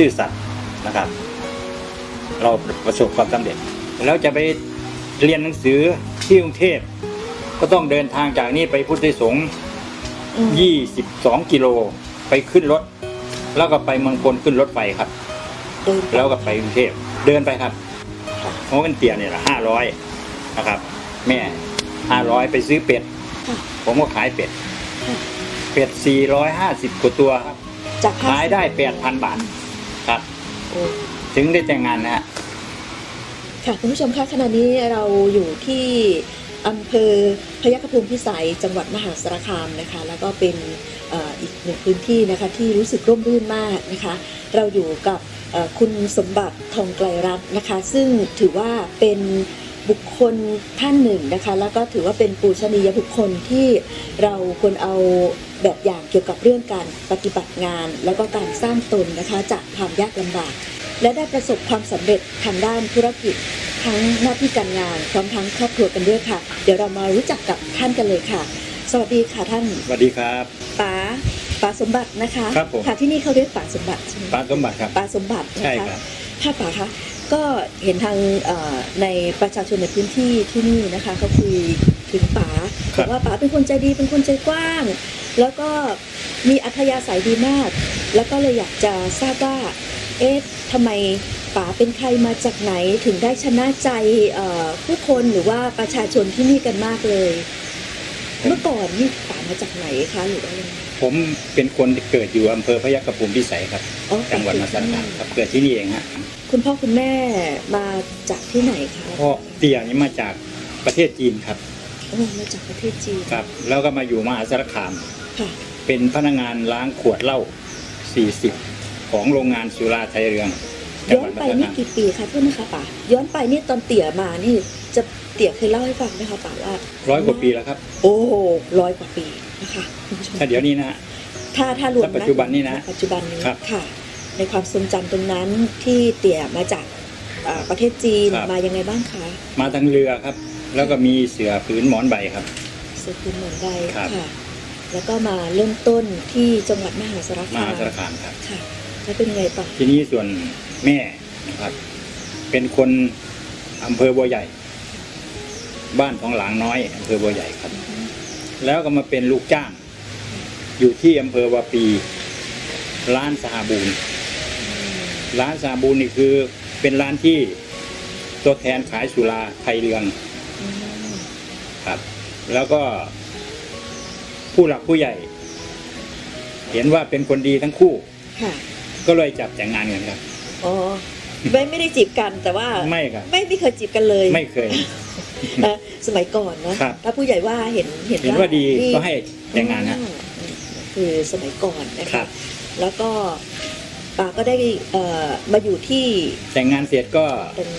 ยันประหยัดซื่อสัตย์นะครับ เราประสบความสำเร็จ แล้วจะไปเรียนหนังสือที่กรุงเทพก็ต้องเดินทางจากนี่ไปพุทธไทยสงฆ์อืม22กิโลไปขึ้นรถ แล้วก็ไปเมืองพลขึ้นรถไฟครับเดินแล้วก็ไปกรุงเทพเดินไปครับเพราะเป็นเตียเนี่ยละห้าร้อยนะครับ แม่ห้าร้อยไปซื้อเป็ดค่ะผมก็ขายเป็ดค่ะเป็ดสี่ร้อยห้าสิบกว่าตัวครับจากขายได้แปดพันบาทครับโอ้ ถึงได้แต่งงานนะค่ะคุณผู้ชมคะขณะนี้เราอยู่ที่อำเภอพยัคฆภูมิพิสัยจังหวัดมหาสารคามนะคะ แล้วก็เป็นอีกหนึ่งพื้นที่นะคะที่รู้สึกร่มรื่นมากนะคะ เราอยู่กับคุณสมบัติทองไกลรัตน์นะคะ ซึ่งถือว่าเป็นบุคคลท่านหนึ่งนะคะ แล้วก็ถือว่าเป็นปูชนียบุคคลที่เราควรเอา แบบอย่างเกี่ยวกับเรื่องการปฏิบัติงาน แล้วก็การสร้างตนนะคะจากความยากลำบาก และได้ประสบความสำเร็จทางด้านธุรกิจ ทั้งหน้าที่การงานพร้อมทั้งครอบครัวกันด้วยค่ะ เดี๋ยวเรามารู้จักกับท่านกันเลยค่ะ สวัสดีค่ะท่านสวัสดีครับป๋าป๋าสมบัตินะคะครับผม ค่ะที่นี่เขาเรียกป๋าสมบัติใช่ไหมปานสมบัติครับ ป๋าสมบัติใช่นะคะครับค่ะป๋าคะก็เห็นทางเอ่อในประชาชนในพื้นที่ที่นี่นะคะเขาคุย ถึงป๋าครับ บอกว่าป๋าเป็นคนใจดีเป็นคนใจกว้าง แล้วก็มีอัธยาศัยดีมาก แล้วก็เลยอยากจะทราบว่า เอ๊ะทำไมป๋าเป็นใครมาจากไหนถึงได้ชนะใจเอ่อผู้คนหรือว่าประชาชนที่นี่กันมากเลย เมื่อก่อนนี่ป๋ามาจากไหนคะหรือว่ายังไงผมเป็นคนที่เกิดอยู่อำเภอพยัคฆภูมิพิสัยครับ อ๋อจังหวัดมหาสารคามครับเกิดที่นี่เองฮะคุณพ่อคุณแม่มาจากที่ไหนคะ พ่อเตี่ยนี่มาจากประเทศจีนครับ โอ้มาจากประเทศจีนครับ แล้วก็มาอยู่มหาสารคาม ค่ะเป็นพนักงานล้างขวดเหล้า 40 ของโรงงานสุราไทยเรืองจังย้หอวันดมไปหาสารนี่คามกี่ปีคะเพื่อนนะคะป๋าย้อนไปนี่ตอนเตี่ยมานี่จะเตี่ยเคยเล่าให้ฟังไหมคะป๋าว่าร้อยกว่าปีแล้วครับ โอ้ร้อยกว่าปีนะคะคุณผู้ชมถ้าเดี๋ยวนี้นะฮะถ้าถ้ารวมถ้าปัจจุบันนี่นะปัจจุบันนี้ครับ ค่ะ ในความทรงจำตรงนั้นที่เตี่ยมาจากอ่าประเทศจีนครับมายังไงบ้างคะ มาทางเรือครับ แล้วก็มีเสือผืนหมอนใบครับ สุขุมเหมือนใดครับค่ะแล้วก็มาเริ่มต้นที่จังหวัดมหาสารมคามหาสารคามครับ ค่ะ แล้วเป็นไงต่อทีนี้ส่วนแม่นะครับ เป็นคนอำเภอบัวใหญ่ บ้านของหลางน้อยอำเภอบัวใหญ่ครับ แล้วก็มาเป็นลูกจ้าง อยู่ที่อำเภอวาปี ร้านสหบูรณ์ร้านสหบูรณ์นี่คือเป็นร้านที่ตัวแทนขายสุราไทยเรืองอืม ครับ แล้วก็ ผู้หลักผู้ใหญ่ เห็นว่าเป็นคนดีทั้งคู่ ค่ะก็เลยจับแต่งงานกันครับ อ๋อไม่ไม่ได้จีบกันแต่ว่าไม่ครับ ไม่ไม่เคยจีบกันเลย ไม่เคยเอ่อสมัยก่อนนะครับ ถ้าผู้ใหญ่ว่าเห็นเห็นเห็นว่าดีก็ให้แต่งงานฮะอืมคือสมัยก่อนนะครัคะบ แล้วก็ป้าก็ได้เอ่อมาอยู่ที่แต่งงานเสร็จก็ตรง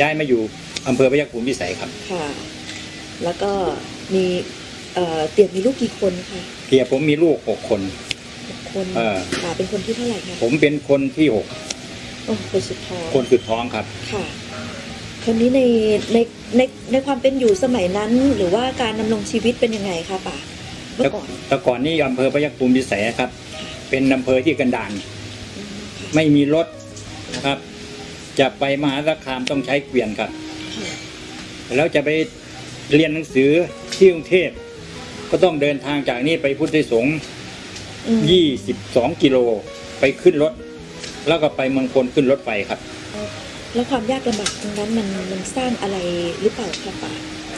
ย้ายมาอยู่ อำเภอพยัคฆภูมิพิสัยครับ ค่ะ แล้วก็มีเอ่อเตี่ยมีลูกกี่คนคะเพียผมมีลูกหกคน หกคนเออป้าเป็นคนที่เท่าไหร่คะผมเป็นคนที่หกโอ้คนสุดท้องคนสุดท้องครับ ค่ะคนนี้ในในในในความเป็นอยู่สมัยนั้น หรือว่าการดำรงชีวิตเป็นยังไงคะป้าเมื่อก่อนแต่ก่อนนี่อำเภอพยัคฆภูมิพิสัยครับ เป็นอำเภอที่กันดารไม่มีรถนะครับ จะไปมหาสารคามต้องใช้เกวียนครับค่ะ แล้วจะไปเรียนหนังสือที่กรุงเทพก็ต้องเดินทางจากนี่ไปพุทธไทยสงฆ์อืม22กิโลไปขึ้นรถ แล้วก็ไปเมืองพลขึ้นรถไฟครับ แล้วความยากลำบากตรงนั้นมันมันสร้างอะไรหรือเปล่าคะป้า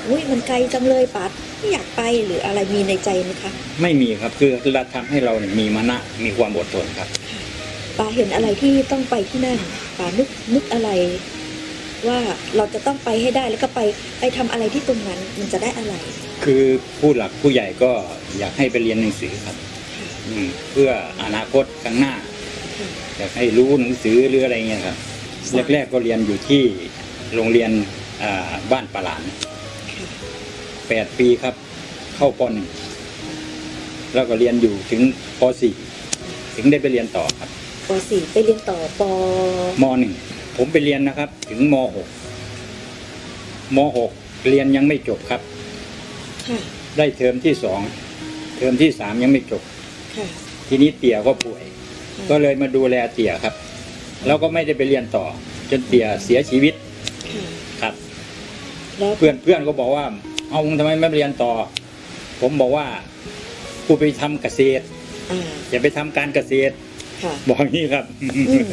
อุ้ยมันไกลจังเลยป้าไม่อยากไปหรืออะไรมีในใจไหมคะ ไม่มีครับคือเราทำให้เราเนี่ยมีมานะมีความอดทนครับป้าเห็นอะไรที่ต้องไปที่นั่นป้านึกนึกอะไร ว่าเราจะต้องไปให้ได้แล้วก็ไปไปทำอะไรที่ตรงนั้นมันจะได้อะไร คือผู้หลักผู้ใหญ่ก็อยากให้ไปเรียนหนังสือครับค่ะอืมเพื่ออนาคตข้างหน้าค่ะอยากให้รู้หนังสือหรืออะไรเงี้ยครับแรกๆก็เรียนอยู่ที่โรงเรียนอ่าบ้านปะหลานค่ะแปดปีครับ เข้าปหนึ่งแล้วก็เรียนอยู่ถึงปสี่ถึงได้ไปเรียนต่อครับปสี่ไปเรียนต่อปมหนึ่ง ผมไปเรียนนะครับ ถึงมหกมหกเรียนยังไม่จบครับ ค่ะได้เทอมที่สองเทอมที่สามยังไม่จบ ค่ะ ทีนี้เตี่ยก็ป่วยก็เลยมาดูแลเตี่ยครับ แล้วก็ไม่ได้ไปเรียนต่อ จนเตี่ยเสียชีวิตค่ะครับ แล้วเพื่อนเพื่อนก็บอกว่า เอามึงทำไมไม่เรียนต่อ ผมบอกว่ากูไปทำเกษตร อ่าอย่าไปทำการเกษตร ค่ะ บอกอย่างนี้ครับ อืม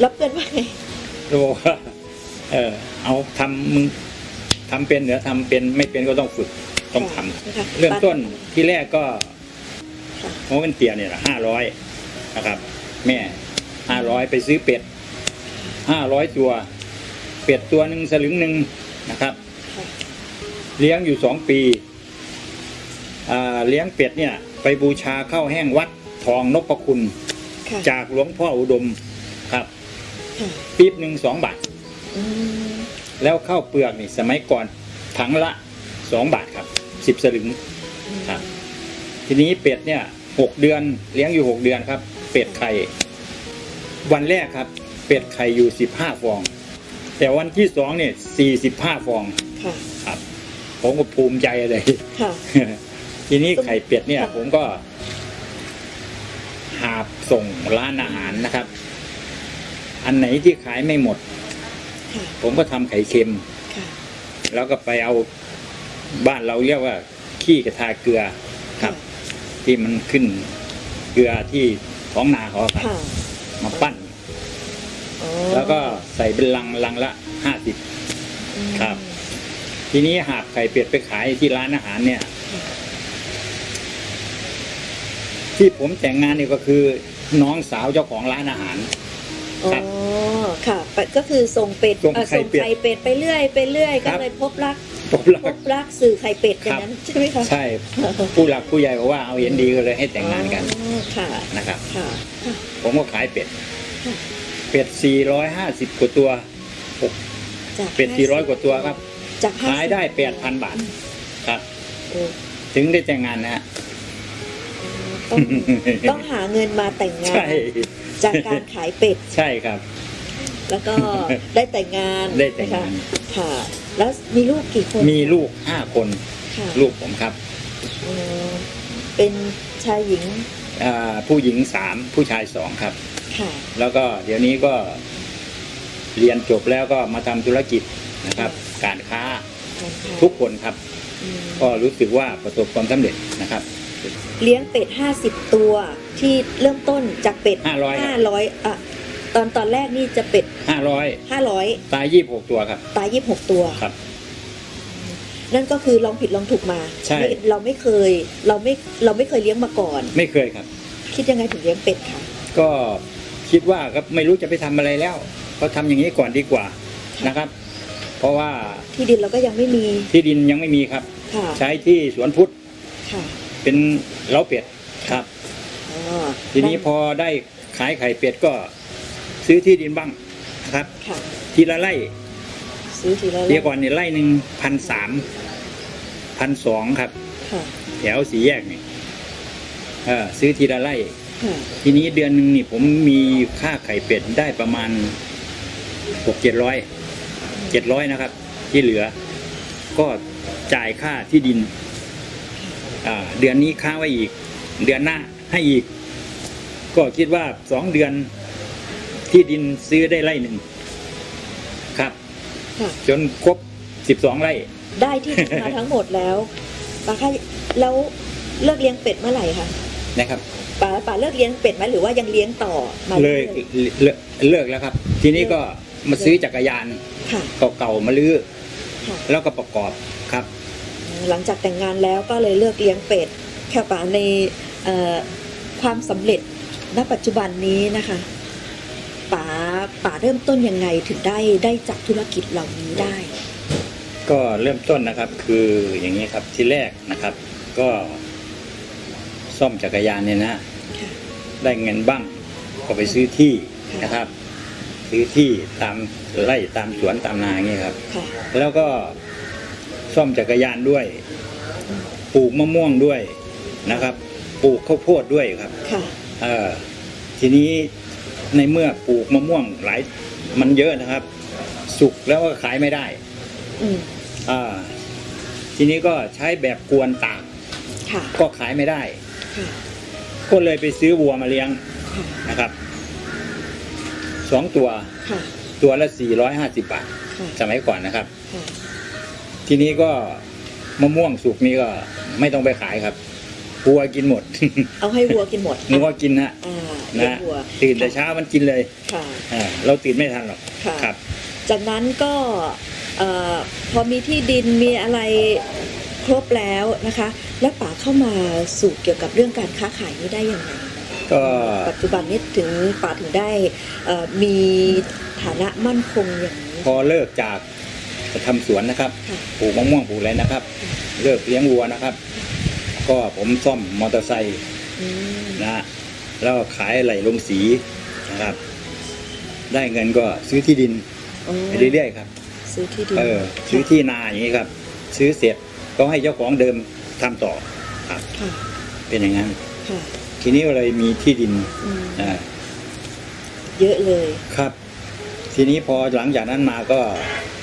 แล้วเพื่อนว่าไง แล้วบอกว่าเออเอาทำมึงทำเป็นเหรือทำเป็นไม่เป็นก็ต้องฝึกต้องทำนะคะเริ่มต้นที่แรกก็ค่ะโมเป็นเตียเนี่ยห้าร้อยนะครับ แม่ห้าร้อยไปซื้อเป็ดห้าร้อยตัวเป็ดตัวหนึ่งสลึงหนึ่งนะครับค่ะเลี้ยงอยู่สองปีอ่าเลี้ยงเป็ดเนี่ย ไปบูชาข้าวแห้งวัดทองนพคุณค่ะจากหลวงพ่ออุดมครับค่ะ ปี๊บหนึ่งสองบาทอืมแล้วข้าวเปลือกนี่สมัยก่อนถังละสองบาทครับสิบสลึงครับ ทีนี้เป็ดเนี่ยหกเดือนเลี้ยงอยู่หกเดือนครับ เป็ดไข่ วันแรกครับ เป็ดไข่อยู่สิบห้าฟอง แต่วันที่สองเนี่ยสี่สิบห้าฟองค่ะครับผมก็ภูมิใจเลยค่ะทีนี้ไข่เป็ดเนี่ยค่ะผมก็หาบส่งร้านอาหารนะครับ อันไหนที่ขายไม่หมดค่ะผมก็ทำไข่เค็มค่ะแล้วก็ไปเอาบ้านเราเรียกว่า ขี้กระทาเกลือครับ ที่มันขึ้นเกลือที่ท้องนาเขาครับค่ะมาปั้นอ๋อแล้วก็ใส่เป็นลังลังละห้าสิบอืมครับ ทีนี้หาบไข่เป็ดไปขายที่ร้านอาหารเนี่ย ที่ผมแต่งงานนี่ก็คือน้องสาวเจ้าของร้านอาหาร อ๋อครับ ค่ะไปก็คือส่งเป็ดส่งเอ่อไข่ส่งเป็ดไข่เป็ดไปเรื่อยไปเรื่อยครัก็บ เลยพบรักผมรัพก บรักสื่อไข่เป็ดอย่างครับนั้นใช่ไหมคะใช่ผู้หลักผู้ใหญ่บอกว่าเอาเห็นดีก็เลยให้แต่งงานกันอ๋อค่ะนะครับ ค่ะค่ะ ผมก็ขายเป็ด ค่ะ เป็ด 450 กว่าตัว จากเป็ด 400 กว่าตัวครับ จากขายได้ 8,000 บาท ครับ โอ้ถึงได้แต่งงานนะฮะ ต้องต้องหาเงินมาแต่งงาน ใช่ จากการขายเป็ด ใช่ครับ แล้วก็ได้แต่งงานได้แต่งงานนะคะค่ะ แล้วมีลูกกี่คนมีลูก5คนค่ะลูกผมครับอ๋อเป็นชายหญิงอ่าผู้หญิง3ผู้ชาย2ครับ ค่ะ แล้วก็เดี๋ยวนี้ก็เรียนจบแล้วก็มาทำธุรกิจนะครับ การค้าค่ะทุกคนครับ อืมก็รู้สึกว่าประสบความสำเร็จนะครับ เลี้ยงเป็ดห้าสิบตัวที่เริ่มต้นจากเป็ด500ครับห้าร้อยอะตอนตอนแรกนี่จะเป็ด500ห้าร้อยตาย26ตัวครับ ตายยี่สิบหกตัวครับ นั่นก็คือลองผิดลองถูกมาใช่ไม่เราไม่เคย เราไม่เราไม่เคยเลี้ยงมาก่อน ไม่เคยครับ คิดยังไงถึงเลี้ยงเป็ดคะก็คิดว่าก็ไม่รู้จะไปทำอะไรแล้ว ก็ทำอย่างนี้ก่อนดีกว่านะครับ เพราะว่าที่ดินเราก็ยังไม่มีที่ดินยังไม่มีครับค่ะใช้ที่สวนพุทธค่ะ เป็นเล้าเป็ดครับ อ๋อทีนี้พอได้ขายไข่เป็ดก็ซื้อที่ดินบ้างนะครับ ค่ะ ทีละไร่ซื้อทีละเดียวก่อนเนี่ยไร่หนึ่งพันสามพันสองครับ ค่ะแถวสีแยกนี่เออซื้อทีละไร่ ค่ะทีนี้เดือนหนึ่งนี่ผมมีค่าไข่เป็ดได้ประมาณหกเจ็ดร้อยเจ็ดร้อยนะครับ ที่เหลือ ก็จ่ายค่าที่ดินอ่า เดือนนี้ค้างไว้อีก เดือนหน้าให้อีก ก็คิดว่าสองเดือนที่ดินซื้อได้ไร่หนึ่งครับ ค่ะ จนครบสิบสองไร่ ได้ที่ดินมาทั้งหมดแล้วป้าคะแล้วเลิกเลี้ยงเป็ดเมื่อไหร่คะนะครับป๋าป๋าเลิกเลี้ยงเป็ดไหมหรือว่ายังเลี้ยงต่อมาเลรื่ยอเลิกเลิกแล้วครับ ทีนี้ก็มาซื้อจักรยานค่ะ เก่าๆมาลื้อค่ะ แล้วก็ประกอบครับ หลังจากแต่งงานแล้วก็เลยเลิกเลี้ยงเป็ดค่ะป๋าในเอ่อความสำเร็จณปัจจุบันนี้นะคะป๋าป๋าเริ่มต้นยังไงถึงได้ได้จับธุรกิจเหล่านี้ได้ ก็เริ่มต้นนะครับคืออย่างนี้ครับที่แรกนะครับ ก็ซ่อมจักรยานเนี่ยนะค่ะได้เงินบ้างก็ไปซื้อที่นะครับ ซื้อที่ตามไร่ตามสวนตามนาอย่างนี้ครับค่ะแล้วก็ ซ่อมจักรยานด้วย ปลูกมะม่วงด้วยนะครับ ปลูกข้าวโพดด้วยครับค่ะเออทีนี้ในเมื่อปลูกมะม่วงหลายมันเยอะนะครับ สุกแล้วก็ขายไม่ได้อืมอ่าทีนี้ก็ใช้แบบกวนตากค่ะก็ขายไม่ได้ ค่ะก็เลยไปซื้อวัวมาเลี้ยงค่ะนะครับสองตัวค่ะตัวละ 450 บาท ค่ะสมัยก่อนนะครับ ค่ะ ทีนี้ก็มะม่วงสุกนี่ก็ไม่ต้องไปขายครับวัวกินหมด เอาให้วัวกินหมดงัวกินนะอ่านะเลี้ยงวัวตื่นแต่เช้ามันกินเลยค่ะ อ่าเราตื่นไม่ทันหรอกค่ะ ครับ จากนั้นก็เอ่อพอมีที่ดินมีอะไรครบแล้วนะคะ แล้วป๋าเข้ามาสู่เกี่ยวกับเรื่องการค้าขายนี้ได้ยังไงก็ปัจจุบันนี้ถึงป๋าถึงได้เอ่อมีฐานะมั่นคงอย่างนี้พอเลิกจาก จะทำสวนนะครับค่ะปลูกมะม่วงปลูกอะไรนะครับ เลิกเลี้ยงวัวนะครับ ก็ผมซ่อมมอเตอร์ไซค์อืมนะแล้วก็ขายไหลลงสีนะครับ ได้เงินก็ซื้อที่ดินอ๋อไปเรื่อยๆครับซื้อที่ดินเออซื้อที่นาอย่างนี้ครับ ซื้อเสร็จก็ให้เจ้าของเดิมทำต่อครับค่ะเป็นอย่างนั้นค่ะทีนี้ก็เลยมีที่ดินอืมอ่าเยอะเลยครับ ทีนี้พอหลังจากนั้นมาก็เอ่อ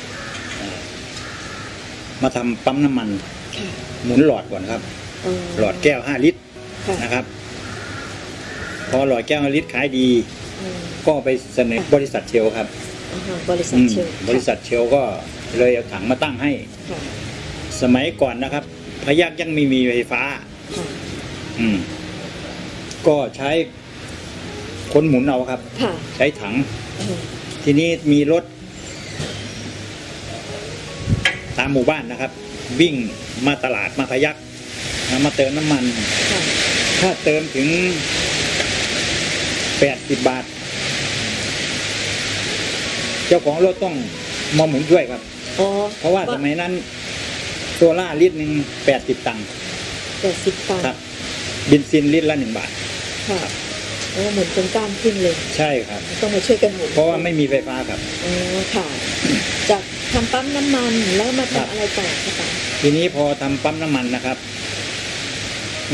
มาทำปั๊มน้ำมัน ค่ะหมุนหลอดก่อนครับหลอดแก้วห้าลิตรค่ะนะครับ พอหลอดแก้วห้าลิตรขายดี อืมก็ไปเสนอบริษัทเชลครับอ่าฮะบริษัทอืมเชลบริษัทเชลก็เลยเอาถังมาตั้งให้ ค่ะสมัยก่อนนะครับ พยักยังไม่มีไฟฟ้า ค่ะอืม ก็ใช้คนหมุนเอาครับ ค่ะใช้ถัง อืมทีนี้มีรถ ตามหมู่บ้านนะครับ วิ่งมาตลาดมาพยักมาเติมน้ำมันค่ะถ้าเติมถึงแปดสิบบาท เจ้าของรถต้องมาหมุนด้วยครับ อ๋อเพราะว่าสมัยนั้นโซล่าลิตรหนึ่งแปดสิบตังค์แปดสิบตังค์ครับบินซินลิตรละหนึ่งบาทค่ะโอ้หมุนจนกล้ามขึ้นเลย ใช่ครับ ต้องมาช่วยกันหมุนเพราะว่าไม่มีไฟฟ้าครับอ๋อค่ะ จาก ทำปั๊มน้ำมันแล้วมาครับทำอะไรต่อคะป๋าทีนี้พอทำปั๊มน้ำมันนะครับ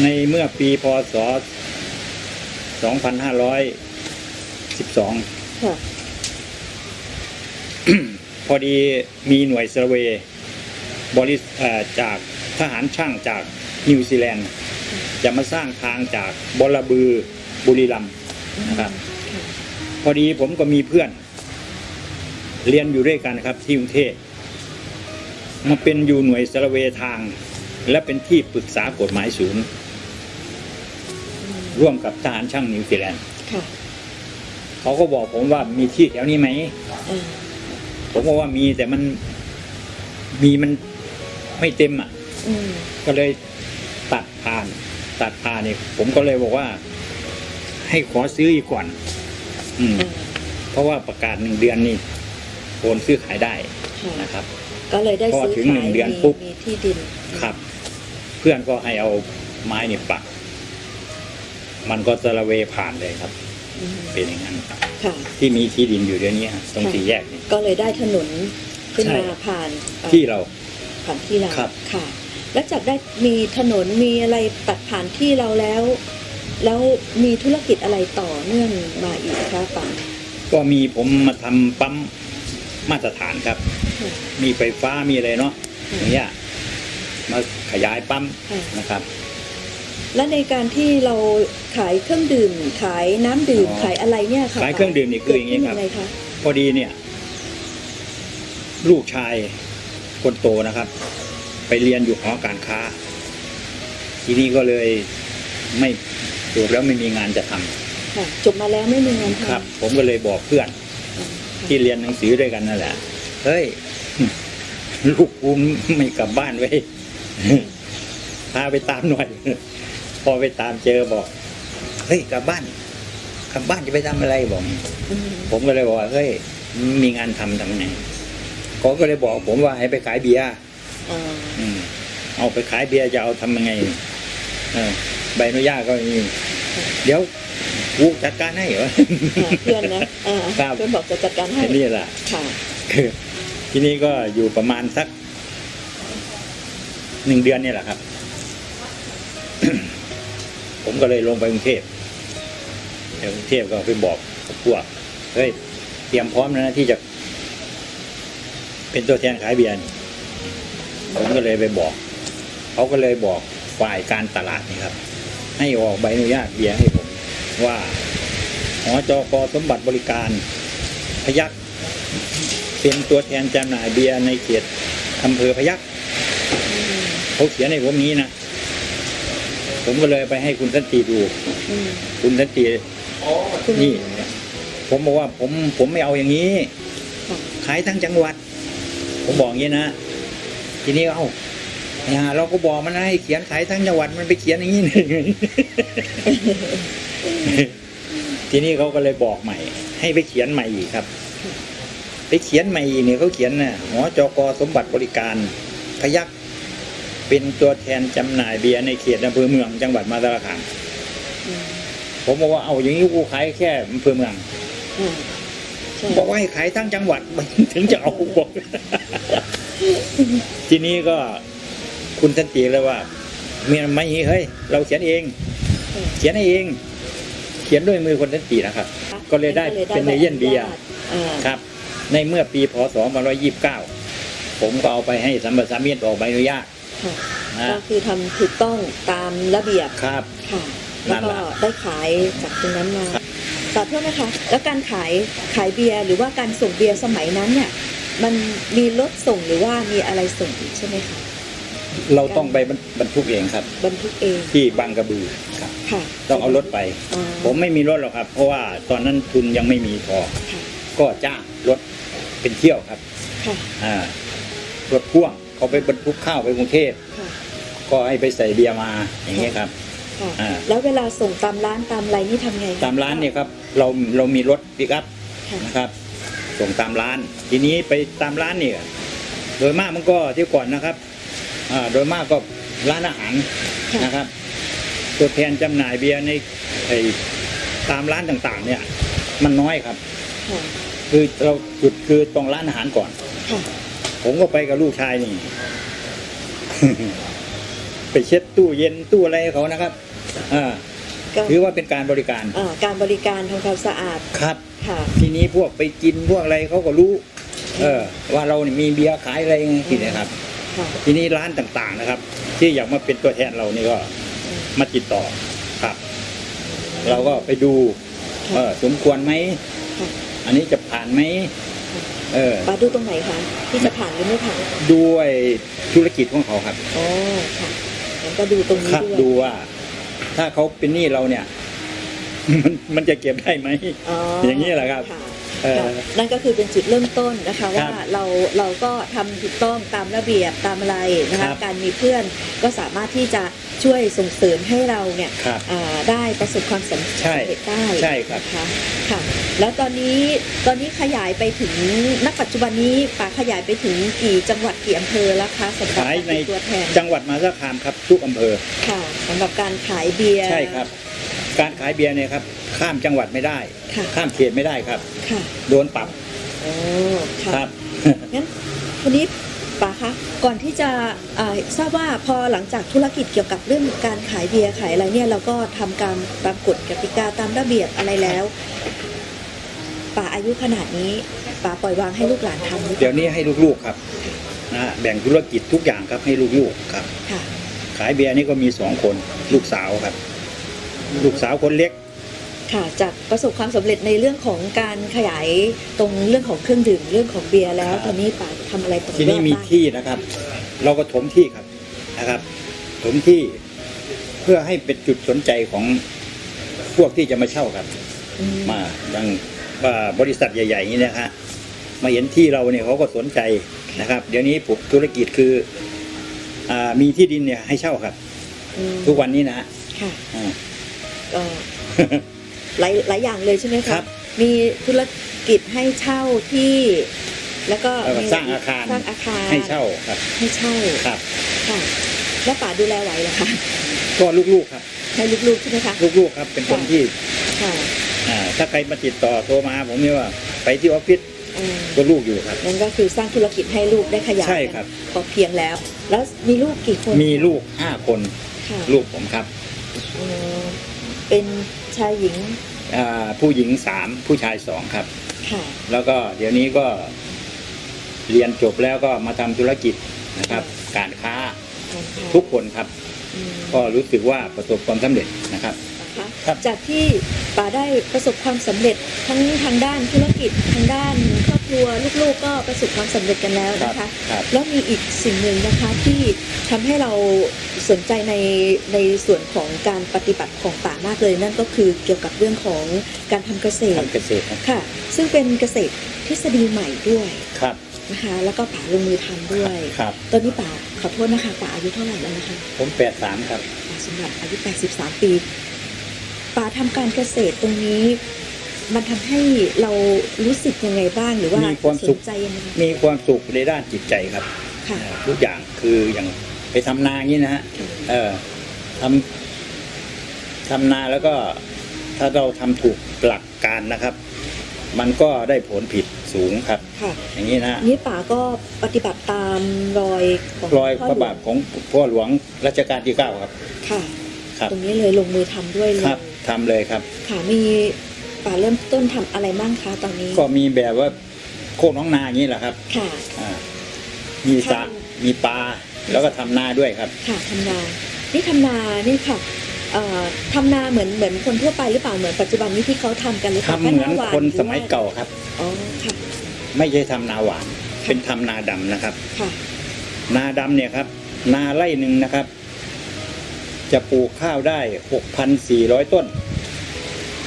ในเมื่อปีพศ 2512 ค่ะ พอดีมีหน่วยเซอร์เวย์บริษเอ่อจากทหารช่างจากนิวซีแลนด์ จะมาสร้างทางจากบอระบือบุรีรัมย์นะครับค่ะพอดีผมก็มีเพื่อน เรียนอยู่ด้วยกันครับที่กรุงเทพมาเป็นอยู่หน่วยเซอร์เวย์ทาง และเป็นที่ปรึกษากฎหมายศูนย์อืมร่วมกับทหารช่างนิวซีแลนด์ค่ะเขาก็บอกผมว่ามีที่แถวนี้ไหมอ่าผมบอกว่ามีแต่มันมีมันไม่เต็มอะอืมก็เลยตัดผ่าน ตัดผ่านนี่ผมก็เลยบอกว่า ให้ขอซื้ออีกก่อน อืมอ่าเพราะว่าประกาศหนึ่งเดือนนี่ โอนซื้อขายได้ค่ะนะครับ ก็เลยได้พอซื้อถึงขายหนึ่งเดือนมีปุ๊บมีที่ดินครับ เพื่อนก็ให้เอาไม้เนี่ยปัก มันก็จะระเวผ่านเลยครับอืมเป็นอย่างนั้นครับค่ะที่มีที่ดินอยู่เดี๋ยวนี้ฮะตรงค่ะสี่แยกนี่ก็เลยได้ถนนขึ้นใช่มาผ่านเอ่อที่เราผ่านที่เราครับค่ะ แล้วจากได้มีถนนมีอะไรตัดผ่านที่เราแล้ว แล้วมีธุรกิจอะไรต่อเนื่องมาอีกคะป๋าก็มีผมมาทำปั๊ม มาตรฐานครับค่ะมีไฟฟ้ามีอะไรเนาะอค่ะย่างเงี้ยมาขยายปั๊มค่ะนะครับ และในการที่เราขายเครื่องดื่ม ขายน้ำดื่มอ๋อขายอะไรเนี่ยค่ะขายเครื่องดื่มนี่คืออย่างนี้นี้ครับไรคะพอดีเนี่ย ลูกชายคนโตนะครับ ไปเรียนอยู่หอการค้า ทีนี้ก็เลยไม่จบแล้วไม่มีงานจะทำค่ะจบมาแล้วไม่มีงานทำครับ ผมก็เลยบอกเพื่อนอ๋อค่ะ ที่เรียนหนังสือด้วยกันนั่นแหละ เฮ้ย ลูกกูไม่กลับบ้านไว้พาไปตามหน่อย พอไปตามเจอบอก เฮ้ยกลับบ้านกลับบ้านจะไปทำอะไรบอก ผมก็เลยบอกว่าเฮ้ยมีงานทำทำไงเขาก็เลยบอก ผมว่าให้ไปขายเบียร์เอาไปขายเบียร์จะเอาทำยังไงใบอนุญาตก็ไม่มีเดี๋ยว กูจัดการให้เหรออ่าเพื่อนนะอ่าครับเพื่อนบอกจะจัดการให้ไอ้นี่แหละค่ะคือทีนี้ก็อยู่ประมาณสักหนึ่งเดือนเนี่ยแหละครับ ผมก็เลยลงไปกรุงเทพเดี๋ยวกรุงเทพก็ไปบอกกับพวกเฮ้ยเตรียมพร้อมแล้วนะที่จะ เป็นตัวแทนขายเบียร์นี่ผมก็เลยไปบอกเขาก็เลยบอกฝ่ายการตลาดนี่ครับ ให้ออกใบอนุญาตเบียร์ให้ผม ว่าหอจกสมบัติบริการพยักเป็นตัวแทนจำหน่ายเบียร์ในเขตอำเภอพยักเขาเขียนในผมนี้นะผมก็เลยไปให้คุณสันติดู คุณสันตินี่ ผมบอกว่าผมผมไม่เอาอย่างนี้ ขายทั้งจังหวัด ผมบอกอย่างนี้นะ ทีนี้เอ้าเราก็บอกมันให้เขียนขายทั้งจังหวัดมันไปเขียนอย่างนี้ ทีนี้เขาก็เลยบอกใหม่ ให้ไปเขียนใหม่อีกครับ ไปเขียนใหม่อีกเนี่ยเขาเขียนน่ะหอจกสมบัติบริการพยักเป็นตัวแทนจำหน่ายเบียร์ในเขตอำเภอเมืองจังหวัดมาสารคามผมบอกว่าเอาอย่างนี้กูขายแค่อำเภอเมืองบอกว่าให้ขายทั้งจังหวัดถึงจะเอาบอกทีนี้ก็คุณสันติเลยว่าเมียไม่เฮ้ยเราเขียนเอง เขียนเอง ขียนด้วยมือคนสันตินะครับ ก็เลยได้เป็นเอเย่นเบียร์อ่าครับ ในเมื่อปีพศ2529 ผมก็เอาไปให้สัมปทานมิตรออกใบอนุญาตค่ะนะก็คือทำถูกต้องตามระเบียบครับค่ะนั่แล้วนก็แหละได้ขายจากตรงนั้นมาต่อโทษนะคะ แล้วการขายขายเบียร์หรือว่าการส่งเบียร์สมัยนั้นเนี่ย มันมีรถส่งหรือว่ามีอะไรส่งอีกใช่ไหมคะเราต้องไปบรรทุกเองครับ บรรทุกเองที่บางกระบือครับ ค่ะ ต้องเอารถไป อ๋อ ผมไม่มีรถหรอกครับ เพราะว่าตอนนั้นทุนยังไม่มีพอค่ะก็จ้างรถเป็นเที่ยวครับค่ะ อ่ารถพ่วงเขาไปบรรทุกข้าวไปกรุงเทพค่ะ ก็ให้ไปใส่เบียร์มาอย่างเงี้ยครับ ค่ะ อ่า แล้วเวลาส่งตามร้านตามอะไรนี่ทำไงคะตามร้านเนี่ยครับเราเรามีรถปิกอัพ ค่ะ นะครับส่งตามร้าน ทีนี้ไปตามร้านเนี่ยโดยมากมันก็ที่ก่อนนะครับอ่าโดยมากก็ร้านอาหารค่ะ นะครับ ตัวแทนจำหน่ายเบียร์ในไอ้ตามร้านต่างๆ เนี่ย มันน้อยครับค่ะคือเราจุดคือตรงร้านอาหารก่อนค่ะผมก็ไปกับลูกชายนี่ ไปเช็ดตู้เย็นตู้อะไรให้เขานะครับ อ่าก็ถือว่าเป็นการบริการอ่าการบริการทำความสะอาดครับ ค่ะ ทีนี้พวกไปกินพวกอะไรเขาก็รู้ เออ ว่าเรานี่มีเบียร์ขายอะไรอย่างเงี้ยที่นะครับ ค่ะ ทีนี้ร้านต่างๆนะครับ ที่อยากมาเป็นตัวแทนเรานี่ก็ มาติดต่อครับ เราก็ไปดูเออสมควรไหมค่ะอันนี้จะผ่านไหมเออปาดูตรงไหนคะที่จะผ่านหรือไม่ผ่านด้วยธุรกิจของเขาครับอ๋อค่ะงั้นก็ดูตรงนี้ครับด้วยดูว่า ถ้าเขาเป็นหนี้เราเนี่ย มันมันจะเก็บได้ไหม อ๋อออย่างนี้แหละครับค่ะเออ ค่ะนั่นก็คือเป็นจุดเริ่มต้นนะคะ ครัว่าบเราเราก็ทำถูกต้องตามระเบียบตามอะไรนะครัคะบ การมีเพื่อนก็สามารถที่จะ ช่วยส่งเสริมให้เราเนี่ยครับอ่าได้ประสบความสำใช่เร็จได้ใช่ครับนะคะค่ะแล้วตอนนี้ตอนนี้ขยายไปถึงณปัจจุบันนี้ป่าขยายไปถึงกี่จังหวัดกี่อำเภอแล้วคะสำหรับขายการในเป็นตัวแทนจังหวัดมหาสารคามครับทุกอำเภอค่ะสำหรับการขายเบียร์ใช่ครับ การขายเบียร์เนี่ยครับข้ามจังหวัดไม่ได้ค่ะข้ามเขตไม่ได้ครับค่ะโดนปรับโอ้ค่ะครับงั้นวันนี้ ป๋าคะก่อนที่จะอ่าทราบว่าพอหลังจากธุรกิจเกี่ยวกับเรื่องการขายเบียร์ขายอะไรเนี่ยเราก็ทำการตามกฎกติกาตามระเบียบอะไรแล้วป๋าอายุขนาดนี้ป๋าปล่อยวางให้ลูกหลานทำหรือเปเดี๋ยล่าวนี้ให้ลูกๆครับนะแบ่งธุรกิจทุกอย่างครับให้ลูกๆครับค่ะขายเบียร์นี่ก็มีสองคนลูกสาวครับ ลูกสาวคนเล็ก ค่ะจากประสบความสำเร็จในเรื่องของการขยายตรงเรื่องของเครื่องดื่มเรื่องของเบียร์แล้วครับตอนนี้ป๋าทำอะไรต่อยอดทีนี้มีบ้างที่นะครับ เราก็ถมที่ครับนะครับ ถมที่เพื่อให้เป็นจุดสนใจของพวกที่จะมาเช่าครับอืมมาดังว่าบริษัทใหญ่ๆอย่างนี้นะฮะมาเห็นที่เราเนี่ยเขาก็สนใจนะครับ เดี๋ยวนี้ผมธุรกิจคืออ่ามีที่ดินเนี่ยให้เช่าครับอืมทุกวันนี้นะฮะค่ะอ่าก็ หลายหลายอย่างเลยใช่ไหมครัคะบมีธุรกิจให้เช่าที่ แล้วก็แล้วก็มีสร้างอาคาร สร้างอาคารให้เช่าครับให้เช่าครับ ค่ะแล้วป๋าดูแลไหวเหรอคะก็ลูกๆครับ ให้ลูกๆใช่ไหมคะลูกๆครับ เป็นคนที่ค่ะอ่าถ้าใครมาติดต่อโทรมาผมนี่ว่าไปที่ออฟฟิศอ่าก็ลูกอยู่ครับ นั่นก็คือสร้างธุรกิจให้ลูกได้ขยายใช่ครับ พอเพียงแล้ว แล้วมีลูกกี่คนมีลูกห้าคนค่ะลูกผมครับอืมเป็นชายหญิง อ่าผู้หญิงสามผู้ชายสองครับ ค่ะ แล้วก็เดี๋ยวนี้ก็เรียนจบแล้วก็มาทำธุรกิจนะครับ การค้าค่ะทุกคนครับ อืมก็รู้สึกว่าประสบความสำเร็จนะครับ นะคะครับ จากที่ป๋าได้ประสบความสำเร็จทั้งทางด้านธุรกิจทางด้านครอบ ครัวลูกๆก็ประสบความสำเร็จกันแล้วครับนะคะ ครับแล้วมีอีกสิ่งหนึ่งนะคะที่ทำให้เราสนใจในในส่วนของการปฏิบัติของป่ามากเลย นั่นก็คือเกี่ยวกับเรื่องของการทำเกษตรทำเกษตรครับค่ะ ซึ่งเป็นเกษตรทฤษฎีใหม่ด้วยครับนะคะแล้วก็ป่าลงมือทำด้วย ครับ ตอนนี้ป่าขอโทษนะคะป่าอายุเท่าไหร่แล้วนะคะ ผมแปดสามครับ ป่าสำหรับอายุ 83 ปี ป่าทำการเกษตรตรงนี้ มันทำให้เรารู้สึกยังไงบ้างหรือว่ามีความสสุนขใจยังไงมีความสุขในด้านจิตใจครับค่ะทุกอย่างคืออย่างไปทำนาอย่างนี้นะฮะค่ะเออทำทำนาแล้วก็ถ้าเราทำถูกหลักการนะครับ มันก็ได้ผลผิดสูงครับค่ะอย่างนี้นะฮะนี่ป่าก็ปฏิบัติตามรอยของรอยพระบาทของพ่อหลวงรัชกาลที่เก้าครับ ค่ะครับตรงนี้เลยลงมือทำด้วยเลคยรับทำเลยครับค่ะมี ป่าเริ่มต้นทำอะไรบ้างคะตอนนี้ ก็มีแบบว่าโคกน้องนาอย่างนี้แหละครับ ค่ะอ่ามีสระค่ะมีปลาแล้วก็ทำนาด้วยครับ ค่ะทำนา นี่ทำนานี่ค่ะเอ่อทำนาเหมือนเหมือนคนทั่วไปหรือเปล่าเหมือนปัจจุบันนี้ที่เขาทำกันหรือเปทำล่าเหมือนแหวาคนหรือสมัยว่าเก่าครับอ๋อค่ะไม่ใช่ทำนาหวาน เป็นทำนาดำนะครับ ค่ะ นาดำเนี่ยครับ นาไร่หนึ่งนะครับ จะปลูกข้าวได้6,400ต้น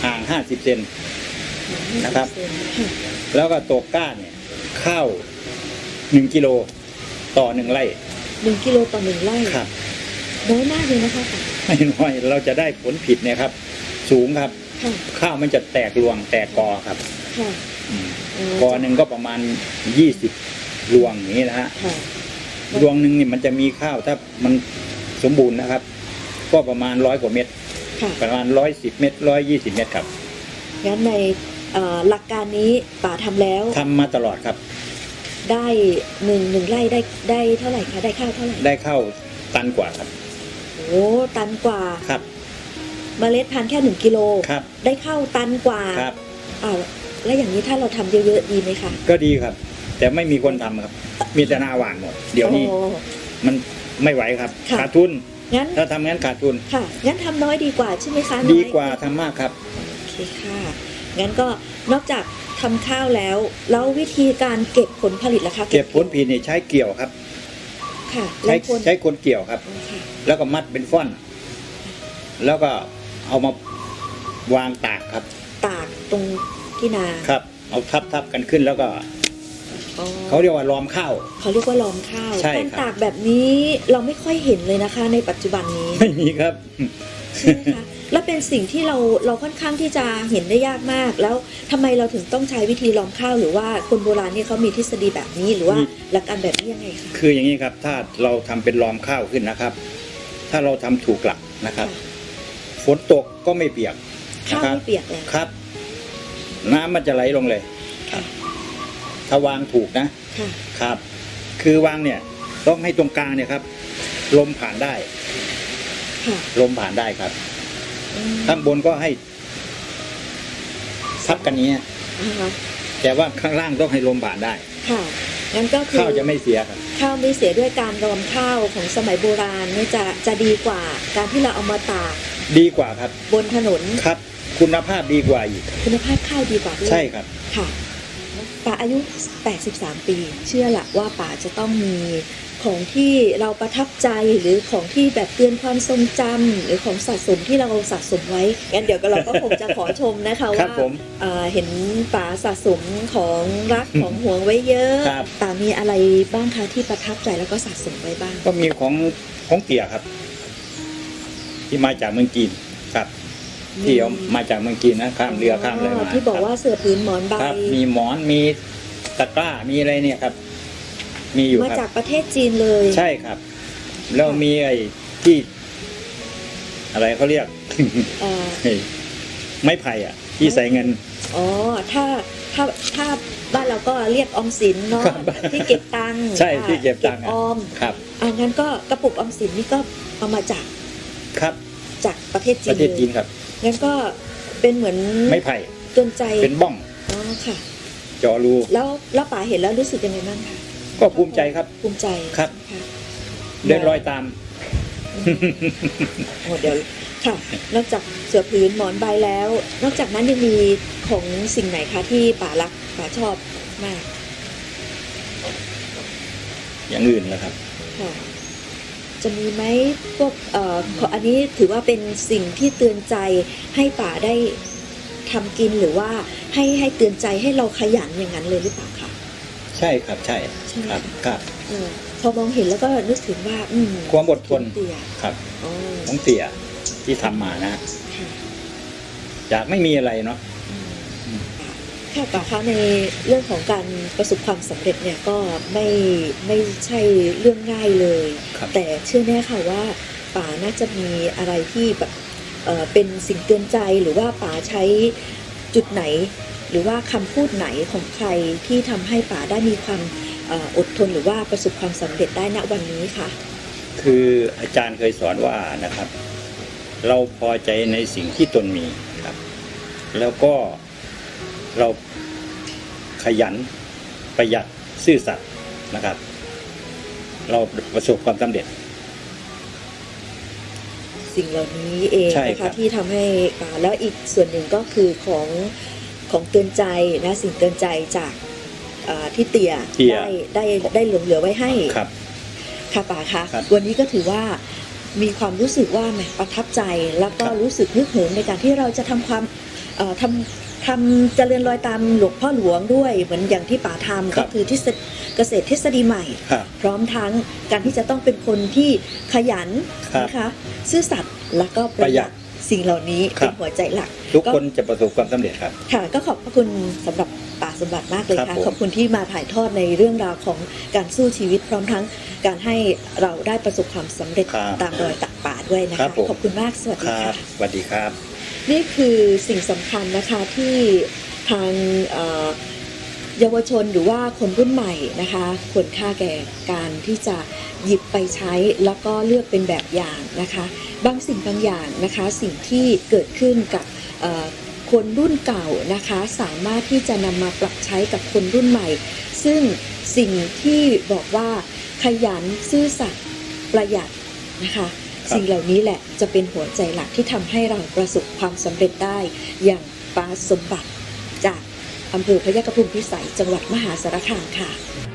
ห่าง50เซนนะครับค่ะแล้วก็ตกก้าเนี่ยข้าว1กิโลต่อหนึ่งไร่หนึ่งกิโลต่อหนึ่งไร่ครับน้อยมากเลยนะคะป่าไม่น้อยเราจะได้ผลผิดเนี่ยครับ สูงครับค่ะข้าวมันจะแตกรวงแตกกอครับค่ะอืมอ๋อกอหนึ่งก็ประมาณ20รวงอย่างนี้นะฮะค่ะรวงหนึ่งนี่มันจะมีข้าวถ้ามันสมบูรณ์นะครับ ก็ประมาณร้อยกว่าเม็ด ค่ะ ประมาณร้อยสิบเม็ดร้อยยี่สิบเม็ดครับงั้นในเอ่อหลักการนี้ป่าทำแล้วทำมาตลอดครับ ได้หนึ่งหนึ่งไร่ได้ได้เท่าไหร่คะได้ข้าวเท่าไหร่ได้เข้าตันกว่าครับโอ้ตันกว่าครับเมล็ดพันธุ์แค่หนึ่งกิโลครับได้ข้าวตันกว่าครับ อ้าวแล้วอย่างนี้ถ้าเราทำเยอะๆดีไหมคะก็ดีครับ แต่ไม่มีคนทำครับ มีแต่หนาหวานหมดเดี๋ยวนี้โอ้ มันไม่ไหวครับค่ะ ขาดทุน งั้นถ้าทำงั้นขาดทุน ค่ะ งั้นทำน้อยดีกว่าใช่ไหมคะน้อยดีกว่าทำมากครับ โอเคค่ะ งั้นก็นอกจากทำข้าวแล้ว แล้ววิธีการเก็บผลผลิตล่ะคะเก็บผลผลิตนี่ใช้เกี่ยวครับ ค่ะใช้แล้วคนใช้คนเกี่ยวครับอ๋อค่ะแล้วก็มัดเป็นฟ่อน แล้วก็เอามาวางตากครับ ตากตรงที่นา ครับ เอาทับทับกันขึ้นแล้วก็ อ๋อเขาเรียกว่าล้อมข้าว เขาเรียกว่าล้อมข้าวใช่การครับตากแบบนี้เราไม่ค่อยเห็นเลยนะคะ ในปัจจุบันนี้ ไม่มีครับ ใช่ไหมคะ และเป็นสิ่งที่เราเราค่อนข้างที่จะเห็นได้ยากมาก แล้วทำไมเราถึงต้องใช้วิธีล้อมข้าว หรือว่าคนโบราณเนี่ยเขามีทฤษฎีแบบนี้หรือว่ามี หลักการแบบนี้ยังไงคะ คืออย่างนี้ครับ ถ้าเราทำเป็นล้อมข้าวขึ้นนะครับ ถ้าเราทำถูกหลักนะครับฝนตกก็ไม่เปียกข้าวนะครับ ไม่เปียกเลยครับ น้ำมันจะไหลลงเลย ค่ะ ถ้าวางถูกนะค่ะครับ คือวางเนี่ย ต้องให้ตรงกลางเนี่ยครับ ลมผ่านได้ ค่ะลมผ่านได้ครับ อืมข้างบนก็ให้ทับกันนี้นะคะแต่ว่าข้างล่างต้องให้ลมผ่านได้ค่ะงั้นก็คือข้าวจะไม่เสียครับ ข้าวไม่เสียด้วยการรอมข้าวของสมัยโบราณเนี่ยจะจะดีกว่าการที่เราเอามาตากดีกว่าครับ บนถนน ครับ คุณภาพดีกว่าอีก คุณภาพข้าวดีกว่าด้วยใช่ครับ ค่ะ ป่าอายุ 83 ปี เชื่อละว่าป่าจะต้องมีของที่เราประทับใจหรือของที่แบบเตือนความทรงจำหรือของสะสมที่เราสะสมไว้งั้นเดี๋ยวเราก็คงจะขอชมนะคะครับว่าผมเอ่อเห็นป่าสะสมของรักของห่วงไว้เยอะครับป่ามีอะไรบ้างคะที่ประทับใจแล้วก็สะสมไว้บ้าง ก็มีของของเตี่ยครับ ที่มาจากเมืองจีนครับ ที่เอามาจากเมืองจีนนะข้ามเรือข้ามอะไรมาที่บอกว่าเสือผืนหมอนใบครับ มีหมอนมีตะกร้ามีอะไรเนี่ยครับ มีอยู่มาคจารักบประเทศจีนเลย ใช่ครับ แล้วมีไอ้ที่ อะไรเขาเรียกเอ่อไม้ไผ่อะ ที่ใส่เงินอ๋อถ้าถ้าถ้าบ้านเราก็เรียกออมสินเนาะครับที่เก็บตังค์ใช่อ่าที่เก็บตังค์ออมครับอ่างั้นก็กระปุกออมสินนี่ก็เอามาจากครับ จากประเทศจีปนระเทศจีนเลยครับ งั้นก็เป็นเหมือนไม้ไผ่เตือนใจเป็นบ้องอ๋อค่ะจอรูแล้วแล้วป๋าเห็นแล้วรู้สึกยังไงบ้างคะก็ภูมิใจครับ ภูมิใจครับค่ะเดินรอยตามโอ้เดี๋ยวค่ะ นอกจากเสือพื้นหมอนใบแล้ว นอกจากนั้นยังมีของสิ่งไหนคะที่ป่ารักป่าชอบมาก อย่างอื่นแล้วครับค่ะ จะมีไหมพวกเอ่อขออันนี้ถือว่าเป็นสิ่งที่เตือนใจให้ป่าได้ทำกินหรือว่าให้ให้เตือนใจให้เราขยันอย่างนั้นเลยหรือเปล่าคะใช่ครับใช่ใช่ไหมครับครับเออพอมองเห็นแล้วก็นึกถึงว่าอืมความอดทนเตียครับอ๋อของเตี่ยที่ทำมานะค่ะจากไม่มีอะไรเนาะอืม ค่ะป่าคะในเรื่องของการประสบความสำเร็จเนี่ยก็ไม่ไม่ใช่เรื่องง่ายเลยครับแต่เชื่อแน่ค่ะว่าป่าน่าจะมีอะไรที่แบบเอ่อเป็นสิ่งเตือนใจหรือว่าป่าใช้จุดไหน หรือว่าคำพูดไหนของใครที่ทำให้ป่าได้มีความเอ่ออดทนหรือว่าประสบความสำเร็จได้ณวันนี้ค่ะ คืออาจารย์เคยสอนว่านะครับ เราพอใจในสิ่งที่ตนมีครับ แล้วก็ เราขยันประหยัดซื่อสัตย์นะครับ เราประสบความสำเร็จ สิ่งเหล่านี้เองใช่นะครัคะบ ที่ทำให้ป่าแล้วอีกส่วนหนึ่งก็คือของของเตือนใจนะสิ่งเตือนใจจากเอ่อที่เตียเตี่ย ได้ได้ได้หลงเหลือไว้ให้ ครับ ค่ะป่าคะครับวันนี้ก็ถือว่ามีความรู้สึกว่าแหมประทับใจ แล้วก็ครับรู้สึกนึกถึงในการที่เราจะทำความเอ่อทำ ทำเจริญรอยตามหลวงพ่อหลวงด้วย เหมือนอย่างที่ป่าทำก็คือทฤษฎีเกษตรทฤษฎีใหม่ ครับพร้อมทั้งการที่จะต้องเป็นคนที่ขยันครับนะคะซื่อสัตย์แล้วก็ประหยัดประหยัสิ่งเหล่านี้ครัเป็บ นหัวใจหลักทุกคนจะประสบความสำเร็จครับ ค่ะ ก็ขอบพระคุณสำหรับป่าสมบัติมากเลยครับค่ะผม ขอบคุณที่มาถ่ายทอดในเรื่องราวของการสู้ชีวิต พร้อมทั้งการให้เราได้ประสบความสำเร็จครับตามรอยตักป่าด้วยนะครัคะบผมขอบคุณมากสวัสคดีรัค่ะบสวัสดีครับ นี่คือสิ่งสำคัญนะคะที่ทางเยาวชนหรือว่าคนรุ่นใหม่นะคะควรค่าแก่การที่จะหยิบไปใช้แล้วก็เลือกเป็นแบบอย่างนะคะ บางสิ่งบางอย่างนะคะสิ่งที่เกิดขึ้นกับคนรุ่นเก่านะคะสามารถที่จะนำมาปรับใช้กับคนรุ่นใหม่ ซึ่งสิ่งที่บอกว่าขยันซื่อสัตย์ประหยัดนะคะ สิ่งเหล่านี้แหละจะเป็นหัวใจหลักที่ทำให้เราประสบความสำเร็จได้ อย่างป้าสมบัติจากอำเภอพยัคฆภูมิพิสัยจังหวัดมหาสารคามค่ะ